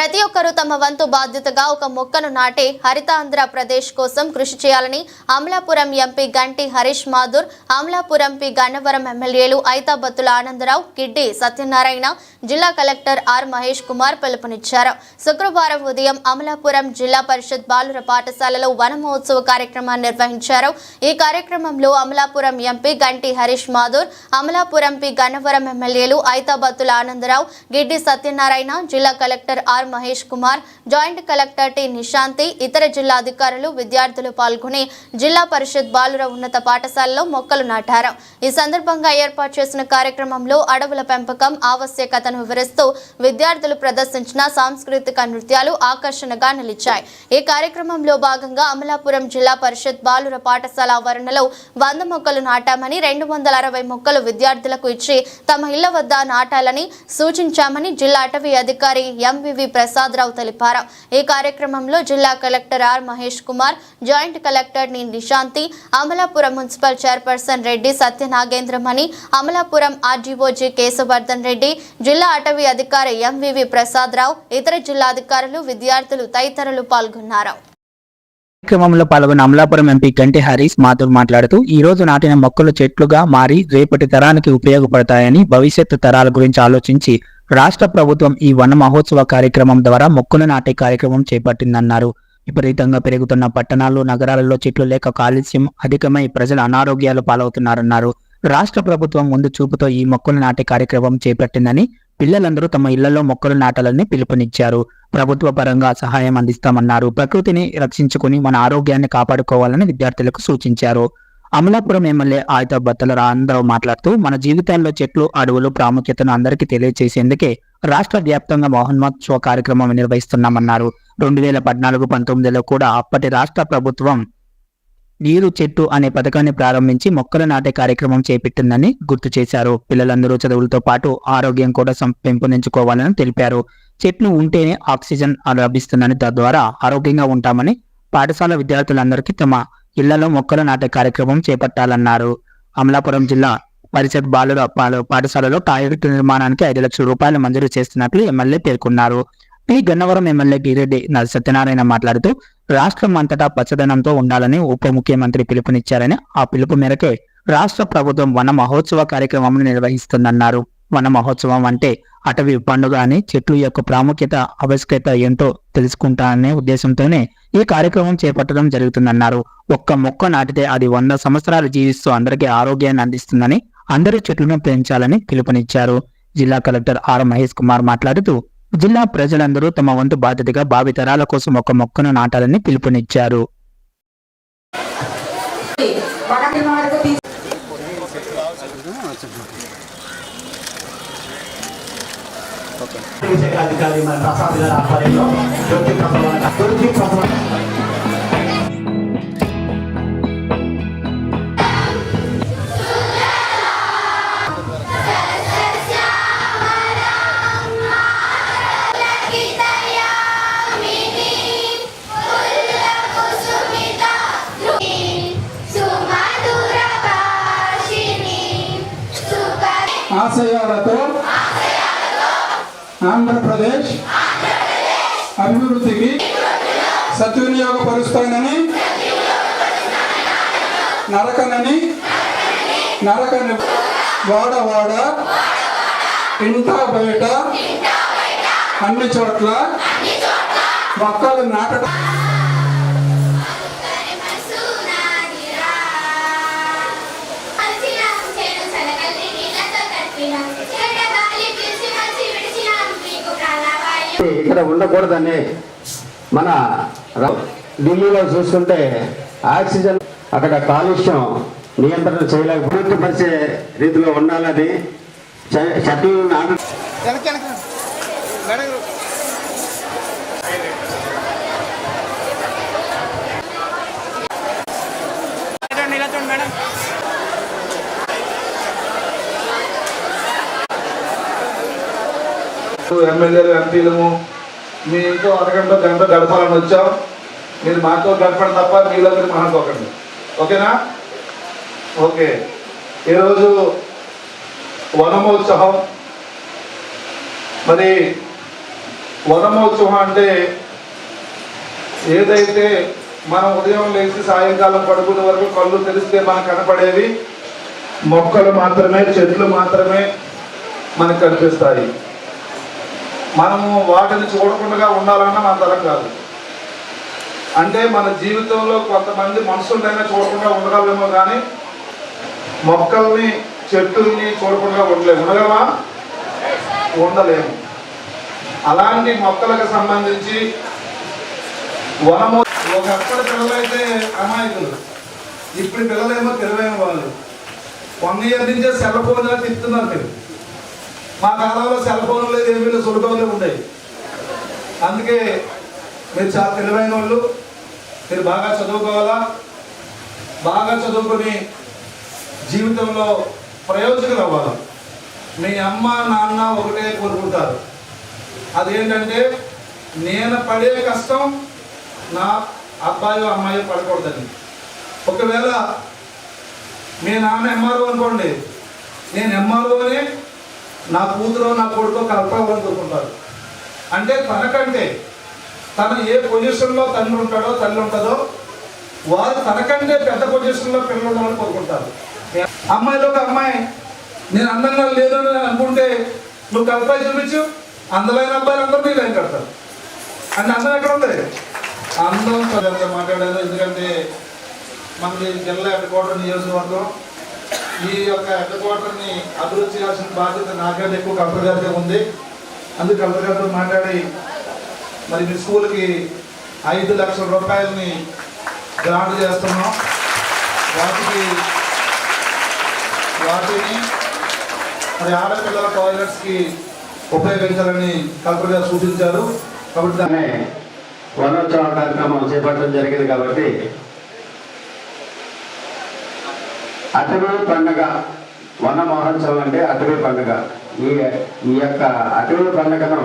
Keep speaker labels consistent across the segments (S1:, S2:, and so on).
S1: ప్రతి ఒక్కరూ తమ వంతు బాధ్యతగా ఒక మొక్కను నాటి హరితాంధ్ర ప్రదేశ్ కోసం కృషి చేయాలని అమలాపురం ఎంపీ గంటి హరీష్ మాధుర్ అమలాపురం పి గన్నవరం ఎమ్మెల్యేలు ఐతాబత్తుల ఆనందరావు గిడ్డి సత్యనారాయణ జిల్లా కలెక్టర్ ఆర్ మహేష్ కుమార్ పిలుపునిచ్చారు. శుక్రవారం ఉదయం అమలాపురం జిల్లా పరిషత్ బాలుర పాఠశాలలో వన మహోత్సవ కార్యక్రమాన్ని నిర్వహించారు. ఈ కార్యక్రమంలో అమలాపురం ఎంపీ గంటి హరీష్ మాధుర్ అమలాపురం పి గన్నవరం ఎమ్మెల్యేలు ఐతాబత్తుల ఆనందరావు గిడ్డి సత్యనారాయణ జిల్లా collector R Mahesh Kumar joint collector T Nishanthi ఇతర జిల్లా అధికారులు విద్యార్థులు పాల్గొని జిల్లా పరిషత్ బాలుర ఉన్నత పాఠశాలలో మొక్కలు నాటారు. ఈ సందర్భంగా ఏర్పాటు చేసిన కార్యక్రమంలో అడవుల పెంపకం ఆవశ్యకతను వివరిస్తూ విద్యార్థులు ప్రదర్శించిన సాంస్కృతిక నృత్యాలు ఆకర్షణగా నిలిచాయి. ఈ కార్యక్రమంలో భాగంగా అమలాపురం జిల్లా పరిషత్ బాలుర పాఠశాల ఆవరణలో వంద మొక్కలు నాటామని రెండు వందల అరవై మొక్కలు విద్యార్థులకు ఇచ్చి తమ ఇళ్ళ వద్ద నాటాలని సూచించామని జిల్లా అటవీ అధికారి ఎంవివి ప్రసాదరావు తెలిపారు. ఈ కార్యక్రమంలో జిల్లా collector R Mahesh Kumar joint కలెక్టర్ని నిశాంతి అమలాపురం మున్సిపల్ చైర్పర్సన్ రెడ్డి సత్యనాగేంద్రమణి అమలాపురం ఆర్డీఓజీ కేశవర్ధన్ రెడ్డి జిల్లా అటవీ అధికారి ఎంవివి ప్రసాదరావు ఇతర జిల్లా అధికారులు విద్యార్థులు తదితరులు పాల్గొన్నారు.
S2: కార్యక్రమంలో పాల్గొన్న అమలాపురం ఎంపీ గంటి హరీష్ మాధుర్ మాట్లాడుతూ ఈ రోజు నాటిన మొక్కలు చెట్లుగా మారి రేపటి తరానికి ఉపయోగపడతాయని భవిష్యత్తు తరాల గురించి ఆలోచించి రాష్ట్ర ప్రభుత్వం ఈ వన మహోత్సవ కార్యక్రమం ద్వారా మొక్కలు నాటే కార్యక్రమం చేపట్టిందన్నారు. విపరీతంగా పెరుగుతున్న పట్టణాలు నగరాలలో చెట్లు లేక కాలుష్యం అధికమై ప్రజలు అనారోగ్యాలు పాలవుతున్నారన్నారు. రాష్ట్ర ప్రభుత్వం ముందు చూపుతో ఈ మొక్కలు నాటే కార్యక్రమం చేపట్టిందని పిల్లలందరూ తమ ఇళ్ళలో మొక్కలు నాటాలని పిలుపునిచ్చారు. ప్రభుత్వ పరంగా సహాయం అందిస్తామన్నారు. ప్రకృతిని రక్షించుకుని మన ఆరోగ్యాన్ని కాపాడుకోవాలని విద్యార్థులకు సూచించారు. అమలాపురం ఎమ్మెల్యే ఆయుధ బత్తల రాందరావు మాట్లాడుతూ మన జీవితాల్లో చెట్లు అడవులు ప్రాముఖ్యతను అందరికీ తెలియజేసేందుకే రాష్ట్ర వ్యాప్తంగా మహోన్మోత్సవ కార్యక్రమం నిర్వహిస్తున్నామన్నారు. రెండు వేల పద్నాలుగు పంతొమ్మిదిలో కూడా అప్పటి రాష్ట్ర ప్రభుత్వం నీరు చెట్టు అనే పథకాన్ని ప్రారంభించి మొక్కలు నాటే కార్యక్రమం చేపట్టిందని గుర్తు చేశారు. పిల్లలందరూ చదువులతో పాటు ఆరోగ్యం కూడా సం- పెంపొందించుకోవాలని తెలిపారు. చెట్లు ఉంటేనే ఆక్సిజన్ లభిస్తుందని తద్వారా ఆరోగ్యంగా ఉంటామని పాఠశాల విద్యార్థులందరికీ తమ ఇళ్ళలో మొక్కలు నాటే కార్యక్రమం చేపట్టాలన్నారు. అమలాపురం జిల్లా పరిషత్ బాలుల పాఠశాలలో టాయిలెట్ నిర్మాణానికి ఐదు లక్షల రూపాయలు మంజూరు చేస్తున్నట్లు ఎమ్మెల్యే పేర్కొన్నారు. పి గన్నవరం ఎమ్మెల్యే గిరెడ్డి సత్యనారాయణ మాట్లాడుతూ రాష్ట్రం అంతటా పచ్చదనంతో ఉండాలని ఉప ముఖ్యమంత్రి పిలుపునిచ్చారని ఆ పిలుపు మేరకే రాష్ట్ర ప్రభుత్వం వన మహోత్సవ కార్యక్రమం నిర్వహిస్తుందన్నారు. వన మహోత్సవం అంటే అటవీ పండుగ అని చెట్లు యొక్క ప్రాముఖ్యత ఆవశ్యకత ఏంటో తెలుసుకుంటాననే ఉద్దేశంతోనే ఈ కార్యక్రమం చేపట్టడం జరుగుతుందన్నారు. ఒక్క మొక్క నాటితే అది వంద సంవత్సరాలు జీవిస్తూ అందరికీ ఆరోగ్యాన్ని అందిస్తుందని అందరూ చెట్లను పెంచాలని పిలుపునిచ్చారు. జిల్లా కలెక్టర్ ఆర్ మహేష్ కుమార్ మాట్లాడుతూ జిల్లా ప్రజలందరూ తమ వంతు బాధ్యతగా భావితరాల కోసం ఒక మొక్కను నాటాలని పిలుపునిచ్చారు.
S3: మన
S4: ఆశయాలతో ఆంధ్రప్రదేశ్ అభివృద్ధికి సద్వినియోగపరుస్తానని నరకనని నరకని వాడ వాడ ఇంట బయట అన్ని చోట్ల మొక్కలు నాటడం
S5: ఇక్కడ ఉండకూడదని మన ఢిల్లీలో చూసుకుంటే ఆక్సిజన్ అక్కడ కాలుష్యం నియంత్రణ చేయలేక రీతిలో ఉండాలని చె- చెట్లను మేడం.
S4: ఎమ్మెల్యేలు ఎంపీలము మీ ఇంట్లో అరగంట గంట గడపాలని వచ్చాం. మీరు మాతో గడపడం తప్ప మీలో మీరు మాట్లాడుకోకండి ఓకేనా? ఓకే. ఈరోజు వనమోత్సవం మరి వనమోత్సవం అంటే ఏదైతే మనం ఉదయం లేచి సాయంకాలం పడుకునే వరకు కళ్ళు తెరిస్తే మనకు కనపడేవి మొక్కలు మాత్రమే చెట్లు మాత్రమే మనకు కనిపిస్తాయి. మనము వాటిని చూడకుండా ఉండాలన్నా మన తరం కాదు. అంటే మన జీవితంలో కొంతమంది మనుషులైనా చూడకుండా ఉండగలమేమో కానీ మొక్కల్ని చెట్టుల్ని చూడకుండా ఉండలేము ఉండగలమా? ఉండలేము. అలాంటి మొక్కలకు సంబంధించి వనము ఒకప్పటి పిల్లలైతే అమాయకులు. ఇప్పుడు పిల్లలేమో తెలివైన వాళ్ళు. వన్ ఇయర్ నుంచే సెల్ ఫోన్ తిప్పుతున్నారు మీరు? మా కాలంలో సెల్ ఫోన్ లేదు ఏమీ లేదు సులభంలో ఉండేవి. అందుకే మీరు చాలా తెలివైన వాళ్ళు మీరు బాగా చదువుకోవాలా? బాగా చదువుకొని జీవితంలో ప్రయోజకులు అవ్వాలి? మీ అమ్మ నాన్న ఒకటే కోరుకుంటారు. అదేంటంటే నేను పడే కష్టం నా అబ్బాయి అమ్మాయి పడకూడదని. ఒకవేళ మీ నాన్న ఎంఆర్ఓ అనుకోండి నేను ఎంఆర్ఓనే నా కూతురు నా కొడుకు కలపాలని కోరుకుంటారు అంటే తనకంటే తన ఏ పొజిషన్లో తండ్రి ఉంటాడో తల్లి ఉంటుందో వారు తనకంటే పెద్ద పొజిషన్లో పిల్లలు ఉండాలని కోరుకుంటారు. అమ్మాయిలో ఒక అమ్మాయి నేను అందంగా లేదు అని అనుకుంటే నువ్వు కలపాయి చూపించు అందమైన అబ్బాయిలు అందరూ నీ లైన్ కడతారు. అంటే అందం ఎక్కడ ఉంది అందం మాట్లాడారు ఎందుకంటే మనకి జిల్లా ఎక్కడ కోట నియోజకవర్గం. ఈ యొక్క హెడ్ క్వార్టర్ని అభివృద్ధి చేయాల్సిన బాధ్యత నాకంటే ఎక్కువ కలెక్టర్ గారికే ఉంది. అందుకు కలెక్టర్ గారితో మాట్లాడి మరి మీ స్కూల్కి ఐదు లక్షల రూపాయలని గ్రాంట్ చేస్తున్నాం. వాటికి వాటిని మరి ఆడపిల్లల టాయిలెట్స్కి ఉపయోగించాలని కలెక్టర్ గారు సూచించారు. కాబట్టి దాన్ని
S5: అనే వనోత్సవ కార్యక్రమం చేపట్టడం జరిగింది కాబట్టి అటవీ పండుగ వన మహోత్సవం అంటే అటవీ పండుగ. ఈ ఈ యొక్క అటవీ పండుగను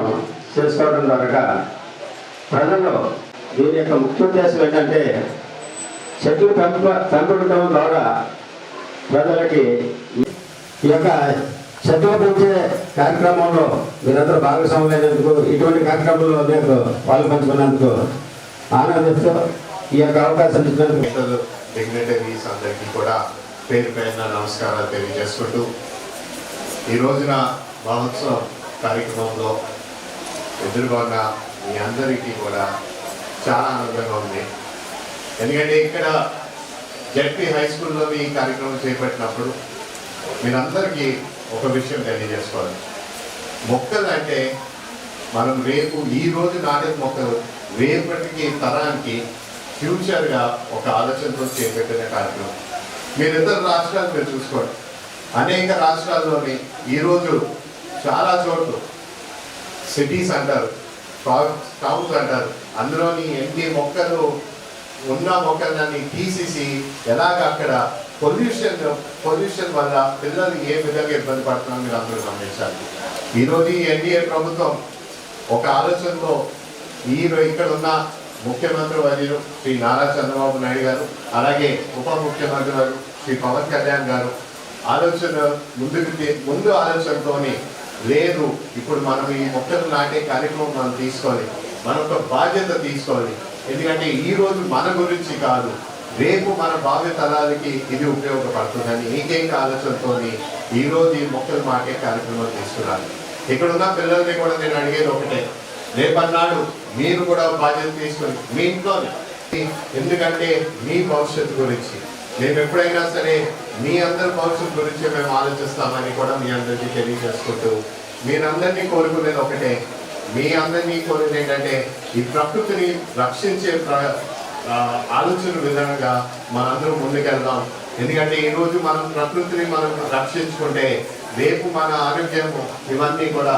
S5: చేసుకోవడం ద్వారా ప్రజలు దీని యొక్క ముఖ్య ఉద్దేశం ఏంటంటే చెట్లు పెంప పెంపడం ద్వారా ప్రజలకి ఈ యొక్క చెట్లు పెంచే కార్యక్రమంలో మీరందరూ భాగస్వాములైనందుకు ఇటువంటి కార్యక్రమంలో మీకు పాలు పంచుకున్నందుకు ఆనందిస్తూ ఈ యొక్క అవకాశం ఇచ్చినందుకు
S6: మిగతా డిగ్నిటరీస్ అందరికీ కూడా పేరు పైన నమస్కారాలు తెలియజేసుకుంటూ ఈ రోజున మహోత్సవం కార్యక్రమంలో ఎదురుగొన్న మీ అందరికీ కూడా చాలా ఆనందంగా ఉంది. ఎందుకంటే ఇక్కడ జడ్పీ హై స్కూల్లో ఈ కార్యక్రమం చేపట్టినప్పుడు మీరందరికీ ఒక విషయం తెలియజేసుకోవాలి. మొక్కలు అంటే మనం రేపు ఈ రోజు నాటే మొక్కలు రేపటికి తరానికి ఫ్యూచర్గా ఒక ఆలోచనతో చేపట్టిన కార్యక్రమం. మీరు ఇద్దరు రాష్ట్రాలు మీరు చూసుకోండి. అనేక రాష్ట్రాల్లోని ఈరోజు చాలా చోట్ల సిటీస్ అంటారు టౌన్స్ అంటారు. అందులోని ఎన్ని మొక్కలు ఉన్న మొక్కలని తీసేసి ఎలాగ అక్కడ పొల్యూషన్ పొల్యూషన్ వల్ల పిల్లలు ఏ విధంగా ఇబ్బంది పడుతున్నారో మీరు అందరూ గమనించాలి. ఈరోజు ఎన్డీఏ ప్రభుత్వం ఒక ఆలోచనలో ఈ ఇక్కడ ఉన్న ముఖ్యమంత్రి వర్యులు శ్రీ నారా చంద్రబాబు నాయుడు గారు అలాగే ఉప ముఖ్యమంత్రి గారు శ్రీ పవన్ కళ్యాణ్ గారు ఆలోచన ముందుకు ముందు ఆలోచనతోని లేదు ఇప్పుడు మనం ఈ మొక్కలు నాటే కార్యక్రమం మనం తీసుకోవాలి మన ఒక బాధ్యత తీసుకోవాలి. ఎందుకంటే ఈ రోజు మన గురించి కాదు రేపు మన భావ్య తరాలకి ఇది ఉపయోగపడుతుందని ఏకైక ఆలోచనతోని ఈ రోజు ఈ మొక్కలు మాటే కార్యక్రమం తీసుకురాలి. ఇక్కడ ఉన్న పిల్లల్ని కూడా నేను అడిగేది ఒకటే రేపన్నాడు మీరు కూడా బాధ్యత తీసుకొని మీ ఇంట్లోనే. ఎందుకంటే మీ భవిష్యత్తు గురించి. మేము ఎప్పుడైనా సరే మీ అందరి భవిష్యత్తు గురించి మేము ఆలోచిస్తామని కూడా మీ అందరికీ తెలియజేసుకుంటూ మీరందరినీ కోరుకునేది ఒకటే. మీ అందరినీ కోరేది ఏంటంటే ఈ ప్రకృతిని రక్షించే ప్ర ఆలోచన విధంగా మనందరం ముందుకెళ్దాం. ఎందుకంటే ఈరోజు మనం ప్రకృతిని మనం రక్షించుకుంటే రేపు మన ఆరోగ్యం ఇవన్నీ కూడా